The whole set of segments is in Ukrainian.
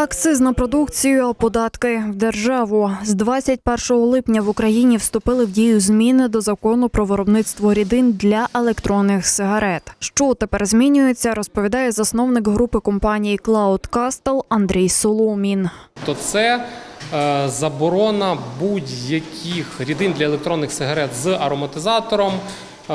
Акциз на продукцію, податки в державу з 21 липня в Україні вступили в дію зміни до закону про виробництво рідин для електронних сигарет. Що тепер змінюється, розповідає засновник групи компанії Cloud Castle Андрій Соломін. то це е, заборона будь-яких рідин для електронних сигарет з ароматизатором е,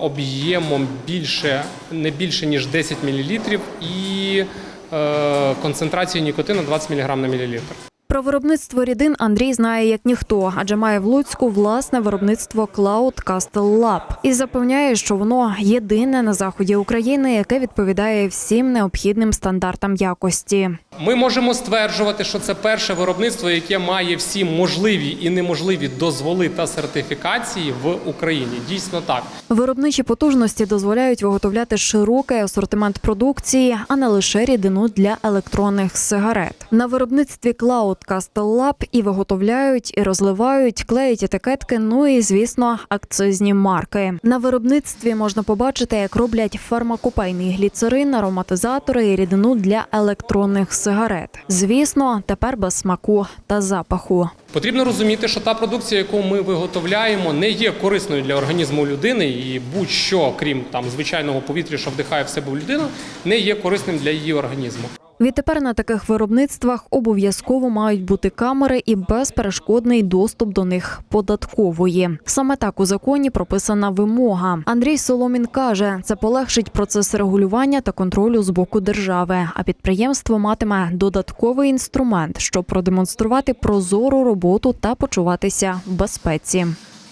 об'ємом більше не більше ніж 10 мл і е, концентрацією нікотину 20 мг на мілілітр. Про виробництво рідин Андрій знає як ніхто, адже має в Луцьку власне виробництво Cloud Castle Lab. і запевняє, що воно єдине на заході України, яке відповідає всім необхідним стандартам якості. Ми можемо стверджувати, що це перше виробництво, яке має всі можливі і неможливі дозволи та сертифікації в Україні. Дійсно так. Виробничі потужності дозволяють виготовляти широкий асортимент продукції, а не лише рідину для електронних сигарет. На виробництві Cloud Castle Lab і виготовляють, і розливають, клеють етикетки. Ну і звісно, акцизні марки. На виробництві можна побачити, як роблять фармакопейний гліцерин, ароматизатори і рідину для електронних сигарет. Звісно, тепер без смаку та запаху. Потрібно розуміти, що та продукція, яку ми виготовляємо, не є корисною для організму людини, і будь-що, крім там звичайного повітря, що вдихає в себе людина, не є корисним для її організму. Відтепер на таких виробництвах обов'язково мають бути камери і безперешкодний доступ до них податкової. Саме так у законі прописана вимога. Андрій Соломін каже, це полегшить процес регулювання та контролю з боку держави. А підприємство матиме додатковий інструмент, щоб продемонструвати прозору роботу та почуватися в безпеці.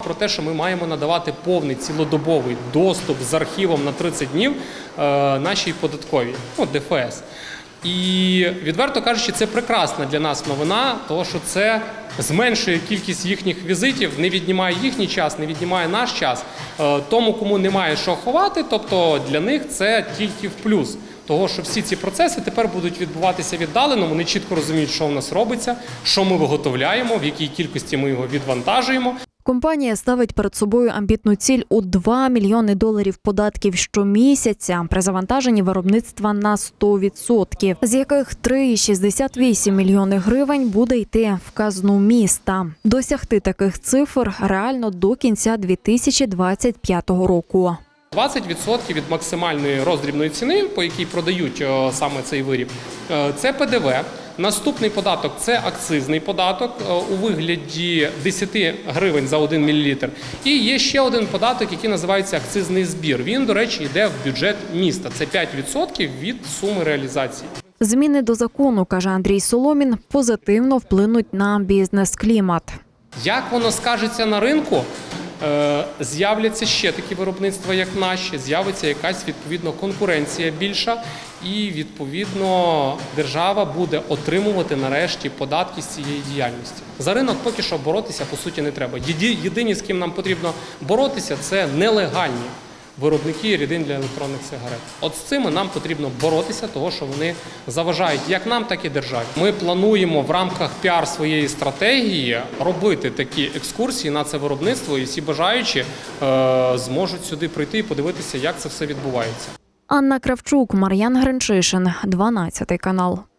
Про те, що ми маємо надавати повний цілодобовий доступ з архівом на 30 днів е, нашій податковій, ну, ДФС. І відверто кажучи, це прекрасна для нас новина, тому що це зменшує кількість їхніх візитів, не віднімає їхній час, не віднімає наш час. Е, Тому, кому немає що ховати, тобто для них це тільки в плюс. Того, що всі ці процеси тепер будуть відбуватися віддалено, вони чітко розуміють, що в нас робиться, що ми виготовляємо, в якій кількості ми його відвантажуємо. Компанія ставить перед собою амбітну ціль у 2 мільйони доларів податків щомісяця при завантаженні виробництва на 100%, з яких 3,68 мільйони гривень буде йти в казну міста. Досягти таких цифр реально до кінця 2025 року. 20% від максимальної роздрібної ціни, по якій продають е, саме цей виріб, е, це ПДВ. Наступний податок це акцизний податок е, у вигляді 10 гривень за 1 мл. І є ще один податок, який називається акцизний збір. Він, до речі, йде в бюджет міста. Це 5% від суми реалізації. Зміни до закону, каже Андрій Соломін, позитивно вплинуть на бізнес-клімат. Як воно скажеться на ринку? Е, З'являться ще такі виробництва, як наші, з'явиться якась відповідно конкуренція більша, і відповідно держава буде отримувати нарешті податки з цієї діяльності. За ринок поки що боротися по суті не треба. Єдині, з ким нам потрібно боротися, це нелегальні виробники рідин для електронних сигарет. От з цими нам потрібно боротися, того що вони заважають як нам, так і державі. Ми плануємо в рамках піар своєї стратегії робити такі екскурсії на це виробництво, і всі бажаючі е, зможуть сюди прийти і подивитися, як це все відбувається. Анна Кравчук, Мар'ян Гринчишин, 12 канал.